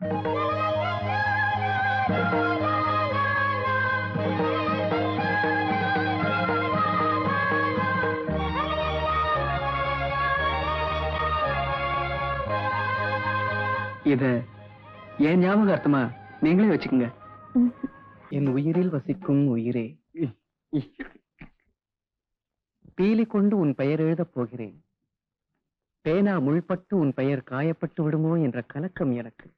இத என் ஞாபகார்த்தமா நீங்களே வச்சுக்கோங்க. என் உயிரில் வசிக்கும் உயிரே. பீலி கொண்டு உன் பெயர் எழுதப் போகிறேன். பேனா முள்பட்டு உன் பெயர் காயப்பட்டு விடுமோ என்ற கலக்கம் எனக்கு.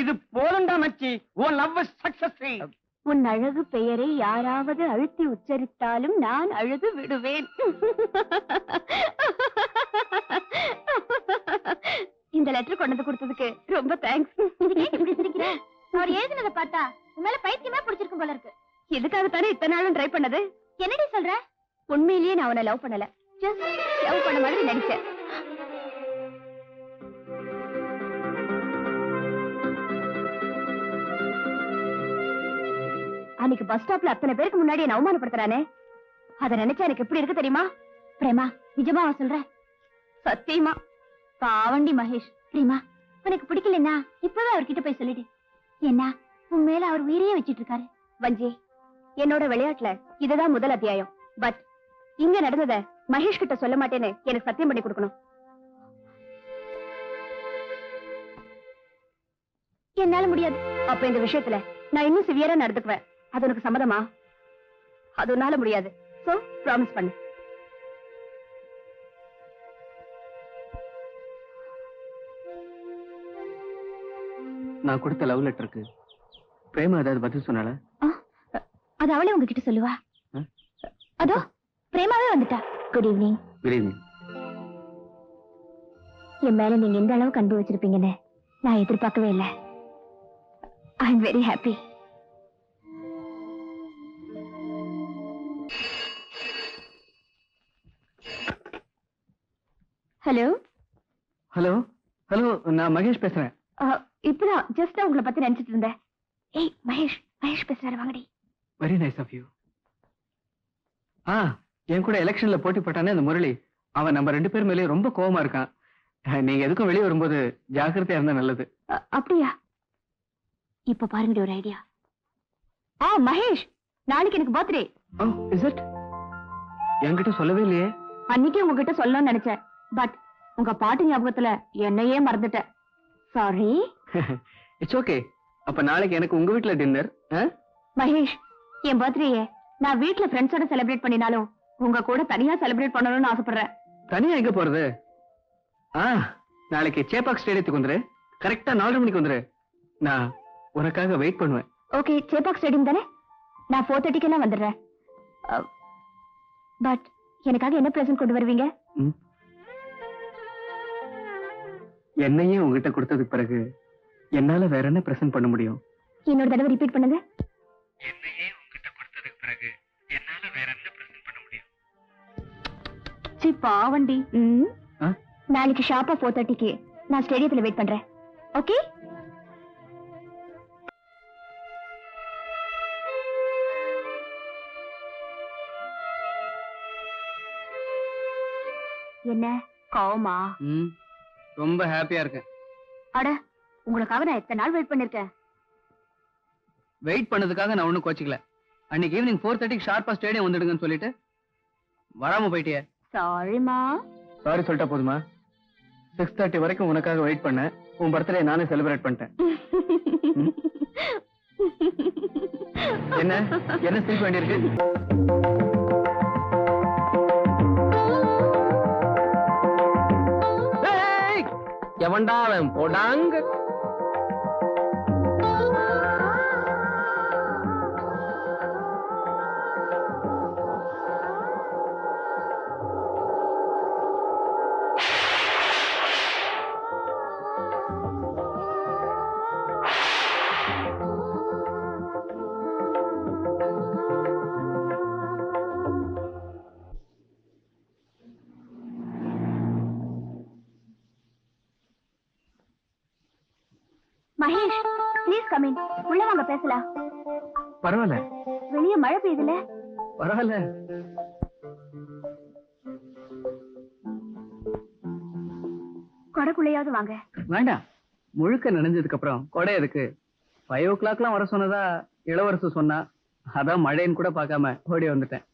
இது போதுண்டா மச்சி. உன் லவ் சக்சஸ் உன் அழகு பெயரை யாராவது அழுத்தி உச்சரித்தாலும் நான் அழுது விடுவேன். இந்த லெட்டர் கொண்டு வந்து கொடுத்ததுக்கு ரொம்ப தேங்க்ஸ் அவர் எழுதினதை பார்த்தா உன் மேல பைத்தியமே பிடிச்சிருக்கும் போல இருக்கு. இதுக்காகத்தானே இத்தனை நாளும் ட்ரை பண்ணது? என்னடி சொல்ற? உண்மையிலேயே நான் உன்னை லவ் பண்ணல. ஜஸ்ட் லவ் பண்ண மாதிரி நடிச்சேன். அன்னைக்கு பஸ் ஸ்டாப்ல அத்தனை பேருக்கு முன்னாடி என்ன அவமானப்படுத்துறானே? அத நினைச்சா எனக்கு எப்படி இருக்கு தெரியுமா? பிரேமா நிஜமா அவன் சொல்ற. சத்தியமா. பாவண்டி மகேஷ். பிரேமா உனக்கு பிடிக்கலன்னா இப்பவே அவர்கிட்ட போய் சொல்லிடு. என்ன உன் மேல அவர் உயிரையே வச்சிட்டு இருக்காரு வஞ்சி என்னோட விளையாட்டுல இதுதான் முதல் அத்தியாயம். பட் இங்க நடந்தத மகேஷ் கிட்ட சொல்ல மாட்டேன்னு எனக்கு சத்தியம் பண்ணி கொடுக்கணும். என்னால முடியாது. அப்ப இந்த விஷயத்துல நான் இன்னும் சிவியரா நடந்துக்குவேன். அது உனக்கு சம்மதமா? அது உன்னால முடியாது. சோ ப்ராமிஸ் பண்ணு. நான் கொடுத்த லவ் லெட்டருக்கு பிரேமா ஏதாவது பதில் சொன்னால அது அவளே உங்ககிட்ட சொல்லுவா. அதோ பிரேமாவே வந்துட்டா. குட் ஈவினிங் குட் ஈவினிங் என் மேல நீங்க எந்த அளவுக்கு அன்பு வச்சிருப்பீங்கன்னு நான் எதிர்பார்க்கவே இல்லை. I am very happy hello? Hello? Hello நான் மகேஷ் பேசுறேன். இப்பதான் ஜஸ்ட் உங்களை பத்தி நினைச்சிட்டு இருந்தேன். ஏய் மகேஷ் மகேஷ் பேசுறாரு வாங்கடி. வெரி நைஸ் ஆஃப் யூ ஆ என் கூட எலெக்ஷன்ல போட்டி போட்டானே அந்த முரளி. அவன் நம்ம ரெண்டு பேர் மேலயும் ரொம்ப கோவமா இருக்கான். நீங்க எதுக்கும் வெளியே வரும்போது ஜாக்கிரதையா இருந்தா நல்லது. அப்படியா? இப்ப பாருங்க ஒரு ஐடியா ஆ மகேஷ் நாளைக்கு எனக்கு பர்த்டே இட் என்கிட்ட சொல்லவே இல்லையே. அன்னைக்கு உங்ககிட்ட சொல்லணும்னு நினைச்சேன். பட் உங்க பாட்டு ஞாபகத்துல என்னையே மறந்துட்டேன் சாரி இட்ஸ் ஓகே அப்ப நாளைக்கு எனக்கு உங்க வீட்ல டின்னர் மகேஷ் என் பர்த்டேயே நான் வீட்ல ஃப்ரெண்ட்ஸோட செலிப்ரேட் பண்ணினாலும் உங்க கூட தனியா செலிப்ரேட் பண்ணணும்னு ஆசைப்படுறேன். தனியா எங்க போறது? ஆ நாளைக்கு சேப்பாக் ஸ்டேடியத்துக்கு வந்துரு. கரெக்டா நாலரை மணிக்கு வந்துரு. நான் உனக்காக வெயிட் பண்ணுவேன். ஓகே சேப்பாக் ஸ்டேடியம் தானே? நான் ஃபோர் தேர்ட்டிக்கெல்லாம் வந்துடுறேன். பட் எனக்காக என்ன பிரசன்ட் கொண்டு வருவீங்க. என்னையே உங்ககிட்ட கொடுத்ததுக்கு பிறகு என்னால வேற என்ன பிரசன்ட் பண்ண முடியும்? இன்னொரு தடவை ரிப்பீட் பண்ணுங்க. என்னையே உங்ககிட்ட கொடுத்ததுக்கு பிறகு என்னால வேற என்ன பிரசன்ட் பண்ண முடியும்? சி பாவண்டி? நாளைக்கு ஷார்ப்பா ஃபோர் தேர்ட்டிக்கு நான் ஸ்டேடியத்துல வெயிட் பண்றேன். ஓகே என்ன? கோவமா? ம். ரொம்ப ஹாப்பியா இருக்கேன். அட உங்களுக்காக நான் எத்தனை நாள் வெயிட் பண்ணிருக்கேன்? வெயிட் பண்ணதுக்காக நான் ஒண்ணும் கோச்சிக்கல. அன்னைக்கு ஈவினிங் ஃபோர் தேர்ட்டிக்கு ஷார்ப்பா ஸ்டேடியம் வந்துடுங்கன்னு சொல்லிட்டு வராம போயிட்டியே. சாரிமா சாரி சொல்லிட்டா போதுமா? சிக்ஸ் தேர்ட்டி வரைக்கும் உனக்காக வெயிட் பண்ணேன். உன் பர்த்டே நானே செலிப்ரேட் பண்ணிட்டேன். என்ன? என்ன சிரிக்க வேண்டியிருக்கு? எவன்டா அவன் போடாங்க? பேசலாம் பரவாயில்ல. வெளிய மழை பெய்யுதுல? பரவாயில்ல. கொடைக்குள்ளையாவது வாங்க. வேண்டாம். முழுக்க நனைஞ்சதுக்கு அப்புறம் கொடை எதுக்கு? ஃபைவ் ஓ கிளாக்லாம் வர சொன்னதா இளவரசு சொன்னா அதான் மழைன்னு கூட பார்க்காம ஓடி வந்துட்டேன்.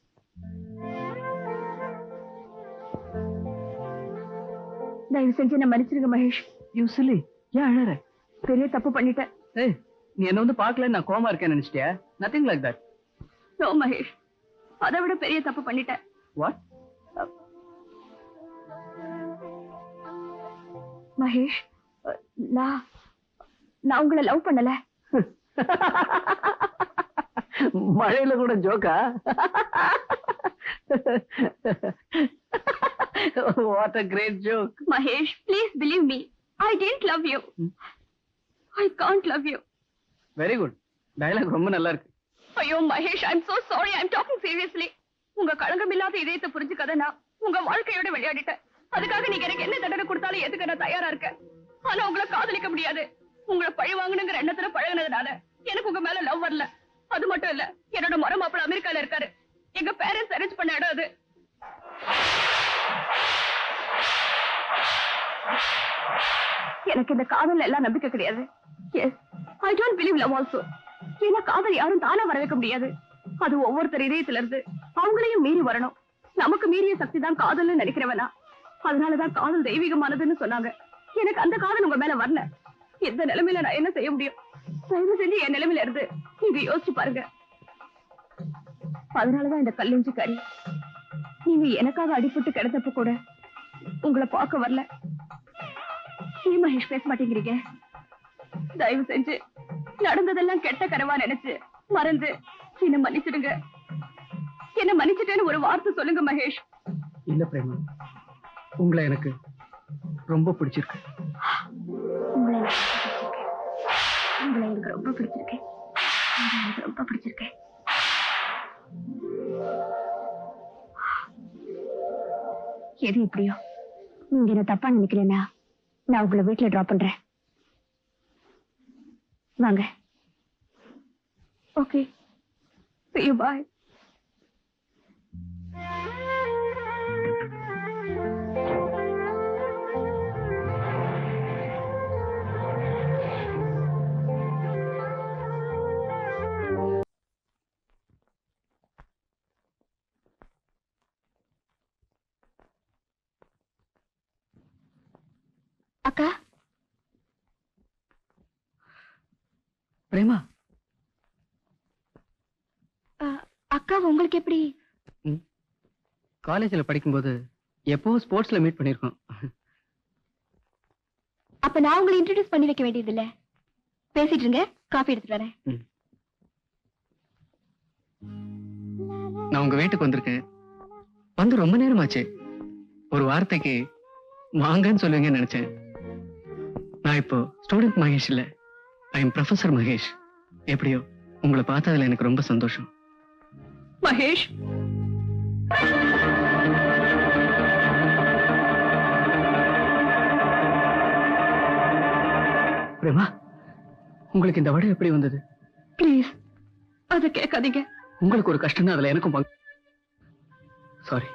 தயவு செஞ்சு என்ன மன்னிச்சிருங்க மகேஷ். யூ சிலி ஏன் அழற? பெரிய தப்பு பண்ணிட்டேன். ஏய் நீ என்ன வந்து பார்க்கல நான் கோமா இருக்கேன்னு நினைச்சிட்டியா? Nothing like that no Mahesh. அதை விட பெரிய தப்பு பண்ணிட்டேன். வாட் மகேஷ் நான் நான் உங்களை லவ் பண்ணல. மழையில கூட ஜோக்கா what a great joke Mahesh please believe me I don't love you I can't love you very good dialogue ரொம்ப நல்லா இருக்கு ஐயோ Mahesh I am so sorry I am talking seriously உங்க களங்கம் இல்லாத இதயத்தை புரிஞ்சுக்காத நான் உங்க வாழ்க்கையோட விளையாடிட்டேன். அதுக்காக நீங்க எனக்கு என்ன தண்டனை கொடுத்தாலும் எதுக்கு நான் தயாரா இருக்கேன்? ஆனா உங்களை காதலிக்க முடியாது. உங்களை பழி வாங்கணுங்கிற எண்ணத்துல பழகுனதுனால எனக்கு உங்க மேல லவ் வரல. அது மட்டும் இல்ல என்னோட மரம் மாப்பிள்ள அமெரிக்கால இருக்காரு. எங்க பேரண்ட்ஸ் அரேஞ்ச் பண்ண இடம் அது. எனக்கு இந்த காதல் எல்லாம் நம்பிக்கை கிடையாது. Yes I don't believe love also ஏன்னா காதல் யாரும் தானா வர வைக்க முடியாது. அது ஒவ்வொருத்தர் இதயத்துல இருந்து அவங்களையும் மீறி வரணும். நமக்கு மீறிய சக்தி தான் காதல்னு நினைக்கிறவனா. அதனாலதான் காதல் தெய்வீகமானதுன்னு சொன்னாங்க. எனக்கு அந்த காதல் உங்க மேல வரல. எந்த நிலைமையில நான் என்ன செய்ய முடியும்? தயவு செஞ்சு என் நிலைமையில இருந்து நீங்க யோசிச்சு பாருங்க. அதனாலதான் இந்த கல்லிஞ்சு கறி. நீங்க எனக்காக அடிபட்டு கிடந்தப்ப கூட உங்களை பார்க்க வரல. ஏன் மகேஷ் பேச மாட்டேங்கிறீங்க? தயவு செஞ்சு நடந்ததெல்லாம் கெட்ட கனவா நினைச்சு மறந்து என்ன மன்னிச்சிடுங்க. என்ன மன்னிச்சிட்டேன்னு ஒரு வார்த்தை சொல்லுங்க மகேஷ். இல்ல பிரேமா. உங்களை எனக்கு ரொம்ப பிடிச்சிருக்கு. உங்களை எனக்கு ரொம்ப பிடிச்சிருக்கு. எனக்கு ரொம்ப பிடிச்சிருக்கு. எது எப்படியோ நீங்க என்ன தப்பா நினைக்கிறேன்னா நான் உங்களை வீட்டுல டிராப் பண்றேன். வாங்க ஓகே see you bye அக்கா பிரேமா. அக்கா உங்களுக்கு எப்படி? காலேஜ்ல படிக்கும்போது எப்போ ஸ்போர்ட்ஸ்ல மீட் பண்ணிருக்கோம். அப்ப நான் உங்களை இன்ட்ரடியூஸ் பண்ணி வைக்க வேண்டியது இல்ல பேசிட்டு இருங்க காஃபி எடுத்துட்டு வரேன். நான் உங்க வீட்டுக்கு வந்திருக்கேன். வந்து ரொம்ப நேரமாச்சு. ஒரு வார்த்தைக்கு வாங்கன்னு சொல்லுவீங்கன்னு நினைச்சேன். நான் இப்போ ஸ்டூடெண்ட் மகேஷ் இல்ல. ஐ எம் ப்ரொஃபசர் மகேஷ் எப்படியோ உங்களை பார்த்ததுல எனக்கு ரொம்ப சந்தோஷம். மகேஷ்? பிரேமா உங்களுக்கு இந்த வடை எப்படி வந்தது? ப்ளீஸ் அத கேட்காதீங்க. உங்களுக்கு ஒரு கஷ்டம் அதுல எனக்கும் பங்கு. Sorry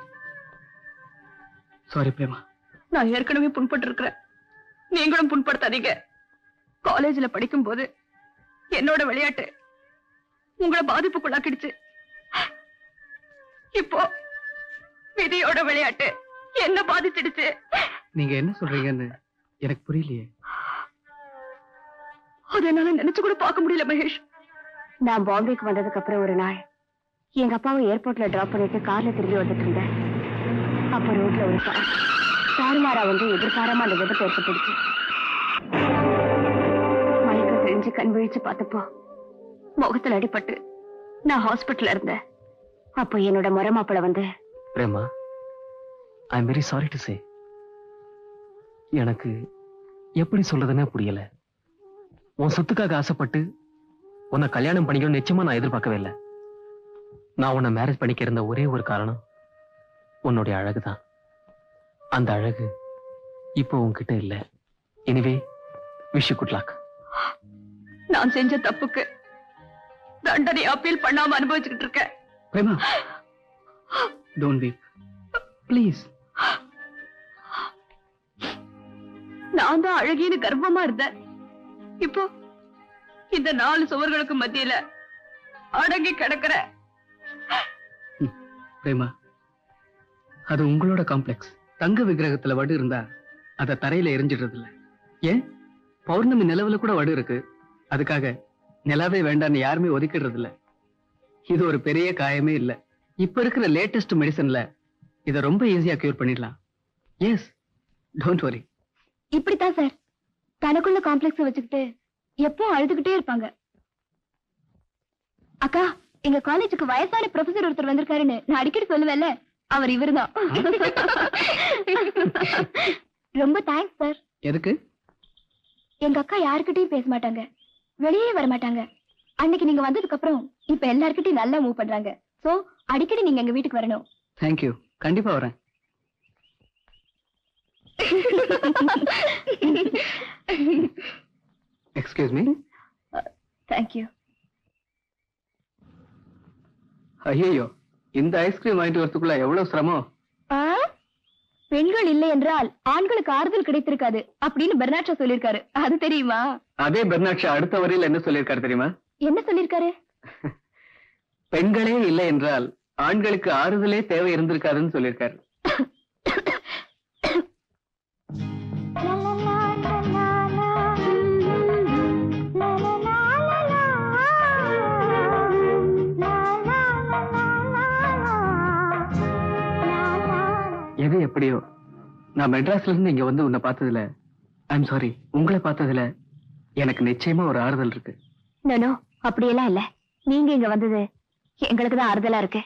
sorry Prema. நான் ஏற்கனவே புண்பட்டு இருக்கிறேன் நீங்களும் புண்படுத்தாதீங்க. காலேஜ்ல படிக்கும் போது என்னோட விளையாட்டு உங்களை பாதிப்புக்குள்ளாக்கிடுச்சு. இப்போ விதியோட விளையாட்டு என்ன பாதிச்சிடுச்சு? நீங்க என்ன சொல்றீங்கன்னு எனக்கு புரியலையே. அதை என்னால நினைச்சு கூட பார்க்க முடியல மகேஷ். நான் பாம்பேக்கு வந்ததுக்கு அப்புறம் ஒரு நாள் எங்க அப்பாவை ஏர்போர்ட்ல டிராப் பண்ணிட்டு கார்ல திரும்பி வந்துட்டு இருந்தேன். அப்ப ரோட்ல ஒரு கார் தாறுமாறா வந்து எதிர்பாராம அந்த விபத்து ஏற்பட்டுடுச்சு. மயக்கம் கண் விழிச்சு பார்த்தப்போ முகத்துல அடிபட்டு நான் ஹாஸ்பிட்டல்ல இருந்தேன். அப்போ என்னோட முறை மாப்பிள வந்து Prema I am very sorry to say எனக்கு எப்படி சொல்றதுன்னே புரியல. உன் சொத்துக்காக ஆசைப்பட்டு உன்னை கல்யாணம் பண்ணிக்கணும் நிச்சயமா நான் எதிர்பார்க்கவே இல்லை. நான் உன்னை மேரேஜ் பண்ணிக்க இருந்த ஒரே ஒரு காரணம் உன்னுடைய அழகுதான். அந்த அழகு இப்போ உன்கிட்ட இல்ல. எனிவே விஷ் குட் லாக் நான் செஞ்ச தப்புக்கு தண்டனை அப்பீல் பண்ணாம அனுபவிச்சுக்கிட்டு இருக்கேன். பிரேமா டோன்ட் வீப் ப்ளீஸ் நான் தான் அழகின்னு கர்வமா இருந்தேன். இப்போ இந்த நாலு சுவர்களுக்கு மத்தியில அடங்கி கிடக்குற. பிரேமா அது உங்களோட காம்ப்ளெக்ஸ் தங்க விக்கிரகத்துல வடு இருந்தா அத தரையில எரிஞ்சிடுறது இல்ல ஏன்? பௌர்ணமி நிலவுல கூட வடு இருக்கு. அதுக்காக நிலாவே வேண்டாம்னு யாருமே ஒதுக்கிடுறது இல்ல இது ஒரு பெரிய காயமே இல்ல. இப்ப இருக்கிற லேட்டஸ்ட் மெடிசன்ல இத ரொம்ப ஈஸியா கியூர் பண்ணிடலாம். எஸ் டோன்ட் வரி இப்படித்தான் சார். தனக்குள்ள காம்ப்ளெக்ஸ் வச்சுக்கிட்டு எப்பவும் அழுதுகிட்டே இருப்பாங்க. அக்கா எங்க காலேஜுக்கு வயசான ப்ரொஃபசர் ஒருத்தர் வந்திருக்காருன்னு நான் அடிக்கடி சொல்லுவேன்ல. அவர் இவருதான். ரொம்ப தேங்க்ஸ் சார். எதுக்கு? எங்க அக்கா யாருக்கிட்டயும் பேச மாட்டாங்க. வெளியே வர மாட்டாங்க அன்னைக்கு நீங்க வந்ததுக்கு அப்புறம் இப்ப எல்லார்கிட்டயும் நல்லா மூவ் பண்றாங்க. சோ அடிக்கடி நீங்க எங்க வீட்டுக்கு வரணும். தேங்க்யூ கண்டிப்பா வரேன். எக்ஸ்கியூஸ் மீ தேங்க்யூ ஐயோ இந்த ஐஸ்கிரீம் வாங்கிட்டு வரதுக்குள்ள எவ்வளவு சிரமம்? பெண்கள் இல்லை என்றால் ஆண்களுக்கு ஆறுதல் கிடைத்திருக்காது அப்படின்னு பெர்னாட்ஷா சொல்லிருக்காரு அது தெரியுமா? அதே பெர்னாட்ஷா அடுத்த வரையில் என்ன சொல்லியிருக்காரு தெரியுமா? என்ன சொல்லிருக்காரு பெண்களே இல்லை என்றால் ஆண்களுக்கு ஆறுதலே தேவை இருந்திருக்காதுன்னு சொல்லியிருக்காரு. எப்படியோ? நான் மெட்ராஸ்ல இருந்து இங்க வந்து உன்னை பார்த்ததுல ஐம் சாரி உங்களை பார்த்ததுல எனக்கு நிச்சயமா ஒரு ஆறுதல் இருக்கு. நானோ அப்படியெல்லாம் இல்ல. நீங்க இங்க வந்தது எங்களுக்கு தான் ஆறுதலா இருக்கு.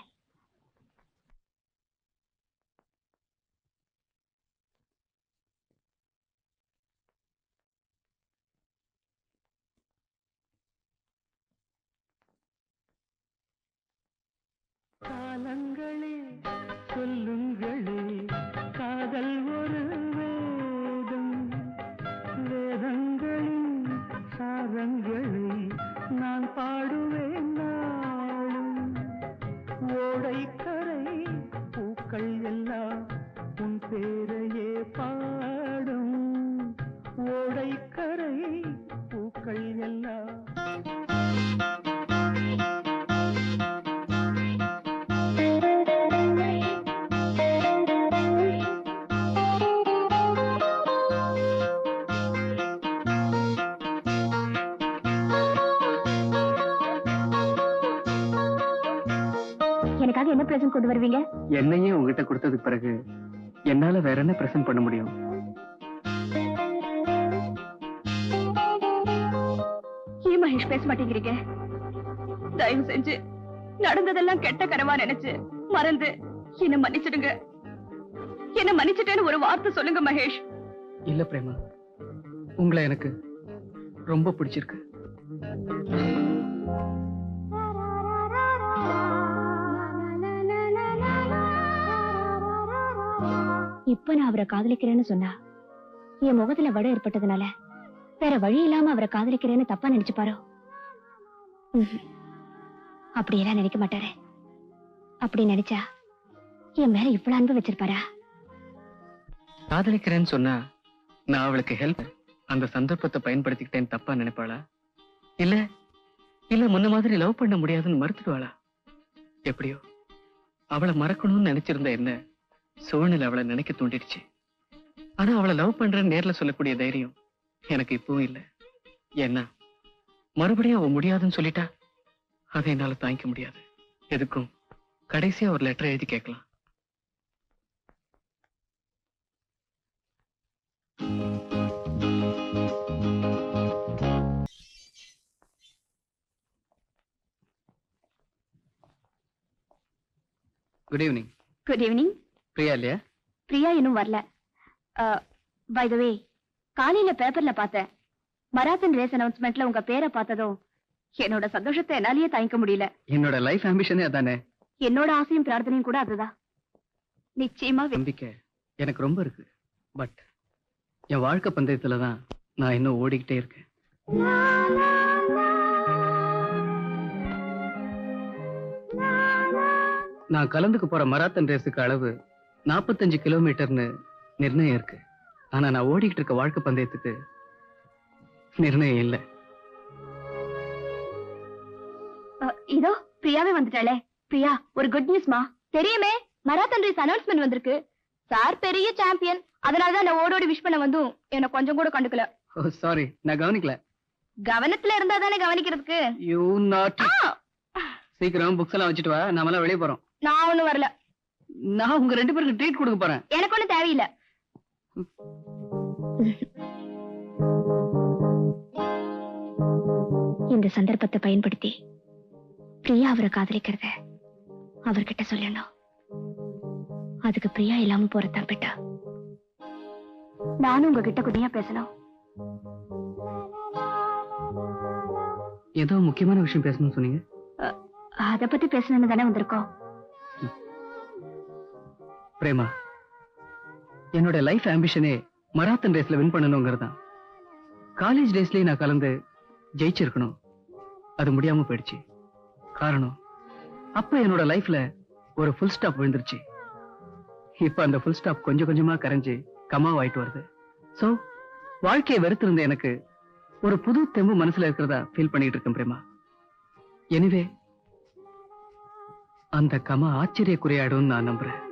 எனக்காக என்ன பிரசன்ட் கொண்டு வருவீங்க? என்னையே உங்ககிட்ட கொடுத்ததுக்கு பிறகு என்னால வேற என்ன பிரசன்ட் பண்ண முடியும்? ஏன் மகேஷ் பேச மாட்டேங்கிறீங்க? தயவு செஞ்சு நடந்ததெல்லாம் கெட்ட கனவா நினைச்சு மறந்து என்ன மன்னிச்சிடுங்க. என்ன மன்னிச்சிட்டேன்னு ஒரு வார்த்தை சொல்லுங்க மகேஷ். இல்ல பிரேமா உங்களை எனக்கு ரொம்ப பிடிச்சிருக்கு. இப்ப நான் அவரை காதலிக்கிறேன்னு சொன்னா என் முகத்துல வட ஏற்பட்டதுனால வேற வழி இல்லாம அவரை காதலிக்கிறேன்னு தப்பா நினைச்சுப்பாரோ? பாரு அப்படியெல்லாம் நினைக்க மாட்டாரு. அப்படி நினைச்சா என் மேல இவ்வளவு அன்பு வச்சிருப்பாரா? காதலிக்கிறேன்னு சொன்னா நான் அவளுக்கு ஹெல்ப் அந்த சந்தர்ப்பத்தை பயன்படுத்திக்கிட்டேன்னு தப்பா நினைப்பாளா? இல்ல இல்ல முன்ன மாதிரி லவ் பண்ண முடியாதுன்னு மறுத்துடுவாளா? எப்படியோ அவளை மறக்கணும்னு நினைச்சிருந்தா என்ன? சூழ்நிலை அவளை நினைக்க தூண்டிடுச்சு. ஆனா அவளை லவ் பண்றேன்னு நேர்ல சொல்லக்கூடிய தைரியம் எனக்கு இப்பவும் இல்ல. ஏன்னா மறுபடியும் அவ முடியாதுன்னு சொல்லிட்டா அதை என்னால தாங்கிக்க முடியாது. எதுக்கும்? கடைசியா ஒரு லெட்டர் எழுதி கேட்கலாம். Good evening good evening Priya இல்லையா? பிரியா இன்னும் வரல. பை த வே காலையில பேப்பர்ல பார்த்தேன். மராத்தன் ரேஸ் அனௌன்ஸ்மெண்ட்ல உங்க பேரை பார்த்ததும் என்னோட சந்தோஷத்தை என்னாலேயே தாங்கிக்க முடியல. என்னோட லைஃப் ஆம்பிஷனே அதானே? என்னோட ஆசையும் பிரார்த்தனையும் கூட அதுதான். நிச்சயமா நம்பிக்கை எனக்கு ரொம்ப இருக்கு. பட் என் வாழ்க்கை பந்தயத்துல தான் நான் இன்னும் ஓடிக்கிட்டே இருக்கேன். நான் கலந்துக்க போற மராத்தன் ரேஸுக்கு அளவு 45 கிலோமீட்டர்னு நிர்ணயம் இருக்கு. ஆனா நான் ஓடிக்கிட்டு இருக்க வாழ்க்கை பந்தயத்துக்கு நிர்ணயம் இல்லை. இதோ பிரியாவே வந்துட்டாளே. பிரியா ஒரு குட் நியூஸ்மா தெரியுமே மராத்தன் ரேஸ் அனௌன்ஸ்மெண்ட் வந்திருக்கு. சார் பெரிய சாம்பியன் அதனாலதான் நான் ஓடோடி விஷ் பண்ண வந்தும் என்ன கொஞ்சம் கூட கண்டுக்கல. ஓ சாரி நான் கவனிக்கல. கவனத்துல இருந்தா தானே கவனிக்கிறதுக்கு? யூ நாட் சீக்கிரம் புக்ஸ் எல்லாம் வச்சுட்டு வா. நாமெல்லாம் வெளியே போறோம். நான் ஒண்ணும் வரல. நான் உங்க ரெண்டு பேருக்கு ட்ரீட் கொடுக்க போறேன். எனக்கு ஒண்ணும் தேவையில்லை. இந்த சந்தர்ப்பத்தை பயன்படுத்தி பிரியா அவரை காதலிக்கிறத அவர்கிட்ட சொல்லணும் அதுக்கு பிரியா இல்லாம போறதான் பெட்டா. நானும் உங்ககிட்ட குடியா பேசணும். ஏதோ முக்கியமான விஷயம் பேசணும்னு சொன்னீங்க. அத பத்தி பேசணும்னு தானே வந்திருக்கோம். பிரேமா என்னோட லைஃப் ஆம்பிஷனே மராத்தன் ரேஸ்ல வின் பண்ணணுங்கிறது காலேஜ் டேஸ்லயே நான் கலந்து ஜெயிச்சிருக்கணும். அது முடியாம போயிடுச்சு. காரணம் அப்ப என்னோட லைஃப்ல ஒரு ஃபுல் ஸ்டாப் விழுந்துருச்சு. இப்ப அந்த ஃபுல் ஸ்டாப் கொஞ்சம் கொஞ்சமா கரைஞ்சு கமாவாயிட்டு வருது. சோ வாழ்க்கையை வெறுத்திருந்த எனக்கு ஒரு புது தெம்பு மனசுல இருக்கிறதா ஃபீல் பண்ணிட்டு இருக்கேன் பிரேமா. எனிவே அந்த கமா ஆச்சரியக்குறையாடும் நான் நம்புறேன்.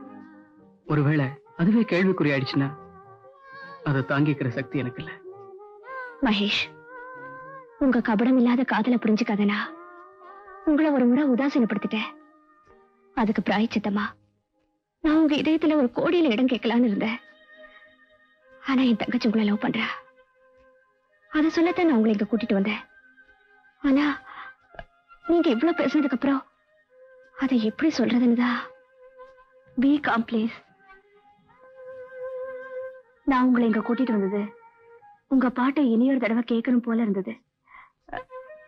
ஒருவேளை அதுவே கேள்விக்குறியாயிடுச்சுன்னா அதை தாங்கிக்கிற சக்தி எனக்கு இல்ல மகேஷ் உங்க கபடம் இல்லாத காதல புரிஞ்சுக்காதனா? உங்களை ஒரு முறை உதாசீனப்படுத்திட்டேன். அதுக்கு பிராயச்சித்தமா? நான் உங்க இதயத்துல ஒரு கோடியில இடம் கேட்கலான்னு இருந்தேன். ஆனா என் தங்கச்சி உங்களை லவ் பண்றா. அதை சொல்லத்தான் நான் உங்களை இங்க கூட்டிட்டு வந்தேன். ஆனா நீங்க இவ்வளவு பேசுனதுக்கு அப்புறம் அதை எப்படி சொல்றதுன்னு தான் பி காம்ப்ளீஸ் நான் உங்களை இங்க கூட்டிட்டு வந்தது. உங்க பாட்டை இனியொரு தடவை கேட்கணும் போல இருந்தது.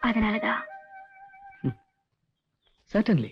அதனாலதான். சர்டன்லி